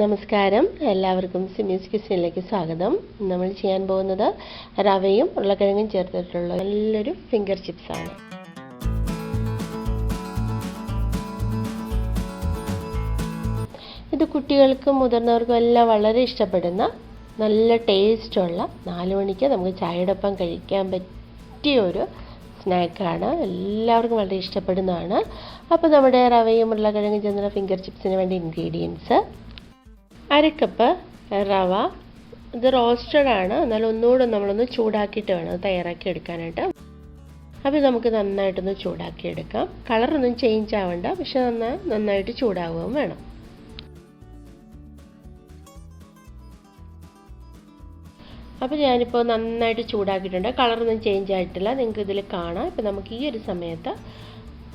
നമസ്കാരം. എല്ലാവർക്കും സിമീസ് കിച്ചണിലേക്ക് സ്വാഗതം. നമ്മൾ ചെയ്യാൻ പോകുന്നത് റവയും ഉരുളക്കിഴങ്ങും ചേർത്തിട്ടുള്ള നല്ലൊരു ഫിംഗർ ചിപ്സാണ് ഇത് കുട്ടികൾക്കും മുതിർന്നവർക്കും എല്ലാം വളരെ ഇഷ്ടപ്പെടുന്ന നല്ല ടേസ്റ്റുള്ള നാല് മണിക്ക് നമുക്ക് ചായയോടൊപ്പം കഴിക്കാൻ പറ്റിയ ഒരു സ്നാക്കാണ് എല്ലാവർക്കും വളരെ ഇഷ്ടപ്പെടുന്നതാണ്. അപ്പോൾ നമ്മുടെ റവയും ഉരുളക്കിഴങ്ങും ചേർന്ന ഫിംഗർ ചിപ്സിന് വേണ്ട ഇൻഗ്രീഡിയൻസ് അര കപ്പ് റവ. ഇത് റോസ്റ്റഡ് ആണ്. എന്നാലും ഒന്നുകൂടെ നമ്മളൊന്ന് ചൂടാക്കിയിട്ട് വേണം തയ്യാറാക്കി എടുക്കാനായിട്ട്. അപ്പോൾ നമുക്ക് നന്നായിട്ടൊന്ന് ചൂടാക്കി എടുക്കാം. കളറൊന്നും ചേഞ്ച് ആവണ്ട. പക്ഷെ നന്നായി നന്നായിട്ട് ചൂടാവുകയും വേണം. അപ്പോൾ ഞാനിപ്പോൾ നന്നായിട്ട് ചൂടാക്കിയിട്ടുണ്ട്. കളറൊന്നും ചേഞ്ച് ആയിട്ടില്ല. നിങ്ങൾക്ക് ഇതിൽ കാണാം. ഇപ്പോൾ നമുക്ക് ഈ ഒരു സമയത്ത്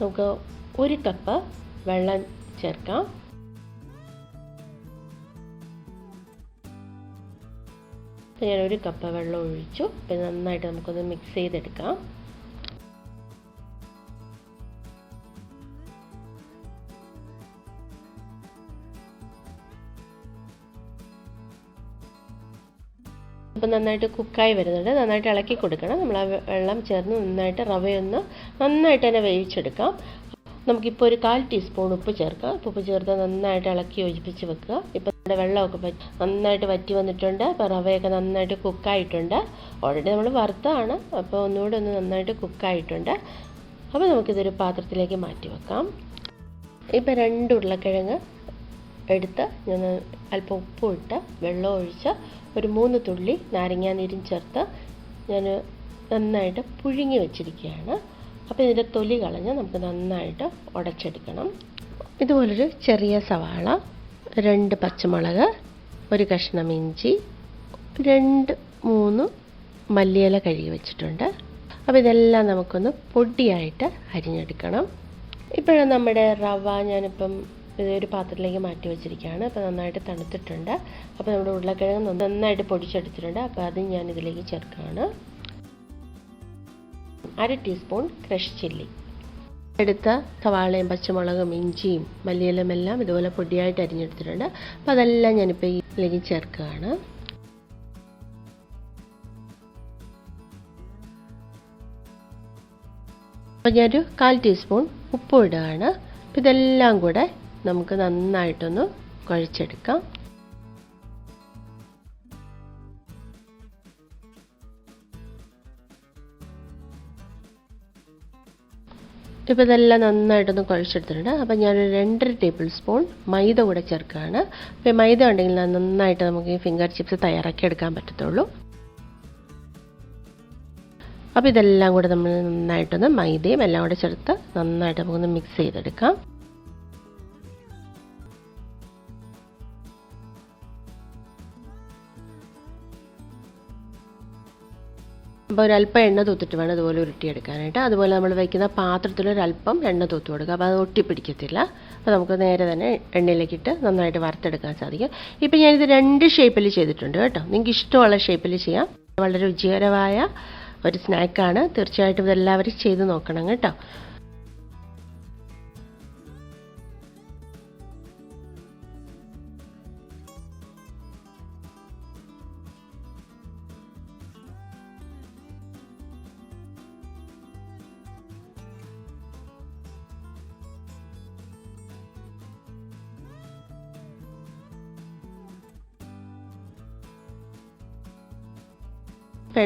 നമുക്ക് ഒരു കപ്പ് വെള്ളം ചേർക്കാം. ഞാൻ ഒരു കപ്പ് വെള്ളം ഒഴിച്ചു. പിന്നെ നന്നായിട്ട് നമുക്കൊന്ന് മിക്സ് ചെയ്തെടുക്കാം. അപ്പം നന്നായിട്ട് കുക്കായി വരുന്നുണ്ട്. നന്നായിട്ട് ഇളക്കി കൊടുക്കണം. നമ്മൾ ആ വെള്ളം ചേർന്ന് നന്നായിട്ട് റവയൊന്ന് നന്നായിട്ട് തന്നെ വേവിച്ചെടുക്കാം. നമുക്കിപ്പോൾ ഒരു കാൽ ടീസ്പൂൺ ഉപ്പ് ചേർക്കാം ഉപ്പ് ചേർത്ത് നന്നായിട്ട് ഇളക്കി യോജിപ്പിച്ച് വെക്കുക. ഇപ്പം നമ്മുടെ വെള്ളമൊക്കെ പറ്റി നന്നായിട്ട് വറ്റി വന്നിട്ടുണ്ട്. അപ്പോൾ റവയൊക്കെ നന്നായിട്ട് കുക്കായിട്ടുണ്ട്. ഓൾറെഡി നമ്മൾ വറുത്താണ്. അപ്പോൾ ഒന്നുകൂടെ ഒന്ന് നന്നായിട്ട് കുക്കായിട്ടുണ്ട്. അപ്പോൾ നമുക്കിതൊരു പാത്രത്തിലേക്ക് മാറ്റി വെക്കാം. ഇപ്പം രണ്ട് ഉരുളക്കിഴങ്ങ് എടുത്ത് ഞാൻ അല്പം ഉപ്പും ഇട്ട് വെള്ളം ഒഴിച്ച് ഒരു മൂന്ന് തുള്ളി നാരങ്ങാനീരും ചേർത്ത് ഞാൻ നന്നായിട്ട് പുഴുങ്ങി വെച്ചിരിക്കുകയാണ്. അപ്പോൾ ഇതിന്റെ തൊലി കളഞ്ഞ് നമുക്ക് നന്നായിട്ട് ഉടച്ചെടുക്കണം. ഇതുപോലൊരു ചെറിയ സവാള രണ്ട് പച്ചമുളക് ഒരു കഷ്ണം ഇഞ്ചി രണ്ട് മൂന്ന് മല്ലിയില കഴുകി വെച്ചിട്ടുണ്ട്. അപ്പോൾ ഇതെല്ലാം നമുക്കൊന്ന് പൊടിയായിട്ട് അരിഞ്ഞെടുക്കണം. ഇപ്പോഴും നമ്മുടെ റവ ഞാനിപ്പം ഒരു പാത്രത്തിലേക്ക് മാറ്റി വെച്ചിരിക്കുകയാണ്. അപ്പോൾ നന്നായിട്ട് തണുത്തിട്ടുണ്ട്. അപ്പോൾ നമ്മുടെ ഉരുളക്കിഴങ്ങ് നന്നായിട്ട് പൊടിച്ചെടുത്തിട്ടുണ്ട്. അപ്പോൾ അതും ഞാൻ ഇതിലേക്ക് ചേർക്കുകയാണ്. അര ടീസ്പൂൺ ക്രഷ് ചില്ലി. എടുത്ത സവാളയും പച്ചമുളകും ഇഞ്ചിയും മല്ലിയിലും എല്ലാം ഇതുപോലെ പൊടിയായിട്ട് അരിഞ്ഞെടുത്തിട്ടുണ്ട്. അപ്പോൾ അതെല്ലാം ഞാനിപ്പോൾ ഇതിലേക്ക് ചേർക്കുകയാണ്. അപ്പോൾ ഞാനൊരു കാൽ ടീസ്പൂൺ ഉപ്പ് ഇടുകയാണ്. അപ്പോൾ ഇതെല്ലാം കൂടെ നമുക്ക് നന്നായിട്ടൊന്ന് കുഴച്ചെടുക്കാം. ഇപ്പോൾ ഇതെല്ലാം നന്നായിട്ടൊന്ന് കുഴച്ചെടുത്തിട്ടുണ്ട്. അപ്പോൾ ഞാനൊരു രണ്ടര ടേബിൾ സ്പൂൺ മൈദ കൂടെ ചേർക്കുകയാണ്. അപ്പോൾ മൈദ ഉണ്ടെങ്കിൽ നന്നായിട്ട് നമുക്ക് ഈ ഫിംഗർ ചിപ്സ് തയ്യാറാക്കി എടുക്കാൻ പറ്റത്തുള്ളൂ. അപ്പോൾ ഇതെല്ലാം കൂടെ നമ്മൾ നന്നായിട്ടൊന്ന് മൈദയും എല്ലാം കൂടെ ചേർത്ത് നന്നായിട്ട് നമുക്കൊന്ന് മിക്സ് ചെയ്തെടുക്കാം. അപ്പോൾ ഒരല്പം എണ്ണ തൂത്തിട്ട് വേണം ഇതുപോലെ ഉരുട്ടിയെടുക്കാനായിട്ട്. അതുപോലെ നമ്മൾ വയ്ക്കുന്ന പാത്രത്തിൽ ഒരല്പം എണ്ണ തൂത്ത് കൊടുക്കുക. അപ്പോൾ അത് ഒട്ടിപ്പിടിക്കത്തില്ല. അപ്പോൾ നമുക്ക് നേരെ തന്നെ എണ്ണയിലേക്കിട്ട് നന്നായിട്ട് വറുത്തെടുക്കാൻ സാധിക്കും. ഇപ്പോൾ ഞാനിത് രണ്ട് ഷേപ്പിൽ ചെയ്തിട്ടുണ്ട് കേട്ടോ. നിങ്ങൾക്ക് ഇഷ്ടമുള്ള ഷേപ്പിൽ ചെയ്യാം. വളരെ രുചികരമായ ഒരു സ്നാക്കാണ് തീർച്ചയായിട്ടും ഇതെല്ലാവരും ചെയ്ത് നോക്കണം കേട്ടോ.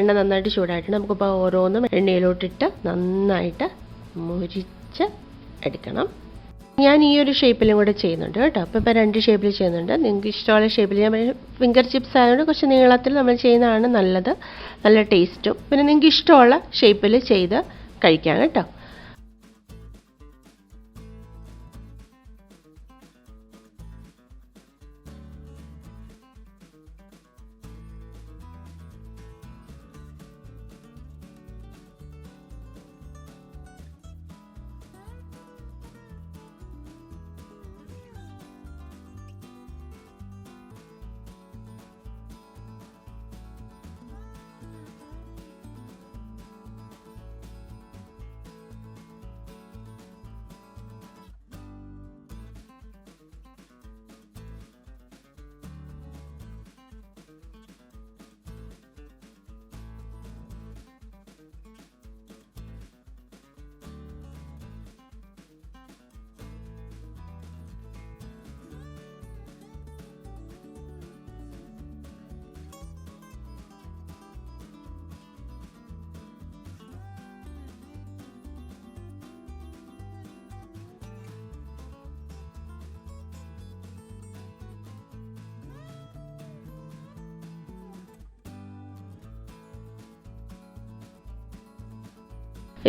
എണ്ണ നന്നായിട്ട് ചൂടായിട്ട് നമുക്കിപ്പോൾ ഓരോന്നും എണ്ണയിലോട്ടിട്ട് നന്നായിട്ട് മുരിച്ച് എടുക്കണം. ഞാൻ ഈ ഒരു ഷേപ്പിലും കൂടെ ചെയ്യുന്നുണ്ട് കേട്ടോ. അപ്പോൾ ഇപ്പോൾ രണ്ട് ഷേപ്പിൽ ചെയ്യുന്നുണ്ട്. നിങ്ങൾക്ക് ഇഷ്ടമുള്ള ഷേപ്പിൽ ഞാൻ ഫിംഗർ ചിപ്സ് ആയതുകൊണ്ട് കുറച്ച് നീളത്തിൽ നമ്മൾ ചെയ്യുന്നതാണ് നല്ലത്. നല്ല ടേസ്റ്റും പിന്നെ നിങ്ങൾക്ക് ഇഷ്ടമുള്ള ഷേപ്പിൽ ചെയ്ത് കഴിക്കാം കേട്ടോ.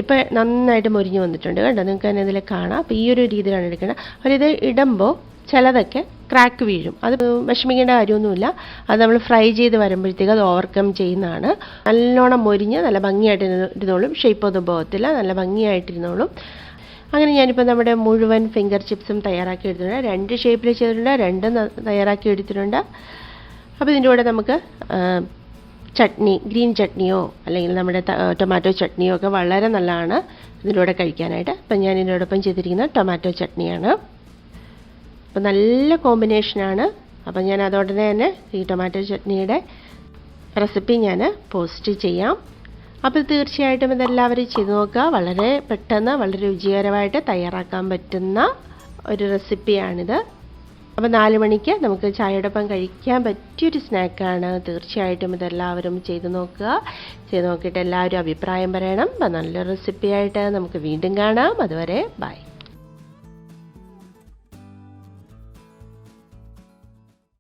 ഇപ്പം നന്നായിട്ട് മുരിഞ്ഞ് വന്നിട്ടുണ്ട് കേട്ടോ. നിങ്ങൾക്ക് തന്നെ ഇതിൽ കാണാം. അപ്പോൾ ഈ ഒരു രീതിയിലാണ് എടുക്കേണ്ടത്. അപ്പോൾ ഇത് ഇടുമ്പോൾ ചിലതൊക്കെ ക്രാക്ക് വീഴും. അത് വിഷമിക്കേണ്ട കാര്യമൊന്നുമില്ല. അത് നമ്മൾ ഫ്രൈ ചെയ്ത് വരുമ്പോഴത്തേക്ക് അത് ഓവർകം ചെയ്യുന്നതാണ്. നല്ലോണം മൊരിഞ്ഞ് നല്ല ഭംഗിയായിട്ട് ഇരുന്ന് ഇരുന്നോളും ഷേപ്പ് ഒന്നും പോകത്തില്ല. നല്ല ഭംഗിയായിട്ടിരുന്നോളും. അങ്ങനെ ഞാനിപ്പോൾ നമ്മുടെ മുഴുവൻ ഫിംഗർ ചിപ്സും തയ്യാറാക്കി എടുത്തിട്ടുണ്ട്. രണ്ട് ഷേപ്പിൽ ചെയ്തിട്ടുണ്ട്. രണ്ടും തയ്യാറാക്കി എടുത്തിട്ടുണ്ട്. അപ്പോൾ ഇതിന്റെ കൂടെ നമുക്ക് ചട്നി ഗ്രീൻ ചട്നിയോ അല്ലെങ്കിൽ നമ്മുടെ ടൊമാറ്റോ ചട്നിയോ ഒക്കെ വളരെ നല്ലതാണ് ഇതിലൂടെ കഴിക്കാനായിട്ട്. അപ്പം ഞാൻ ഇതിനോടൊപ്പം ചെയ്തിരിക്കുന്നത് ടൊമാറ്റോ ചട്നിയാണ്. അപ്പം നല്ല കോമ്പിനേഷനാണ് അപ്പം ഞാൻ അതോടനെ തന്നെ ഈ ടൊമാറ്റോ ചട്നിയുടെ റെസിപ്പി ഞാൻ പോസ്റ്റ് ചെയ്യാം. അപ്പോൾ തീർച്ചയായിട്ടും ഇതെല്ലാവരും ചെയ്തു നോക്കുക. വളരെ പെട്ടെന്ന് വളരെ രുചികരമായിട്ട് തയ്യാറാക്കാൻ പറ്റുന്ന ഒരു റെസിപ്പിയാണിത് അപ്പോൾ നാല് മണിക്ക് നമുക്ക് ചായയോടൊപ്പം കഴിക്കാൻ പറ്റിയൊരു സ്നാക്കാണ്. തീർച്ചയായിട്ടും ഇതെല്ലാവരും ചെയ്തു നോക്കുക. ചെയ്തു നോക്കിയിട്ട് എല്ലാവരും അഭിപ്രായം പറയണം. അപ്പോൾ നല്ല റെസിപ്പിയായിട്ട് നമുക്ക് വീണ്ടും കാണാം. അതുവരെ ബൈ.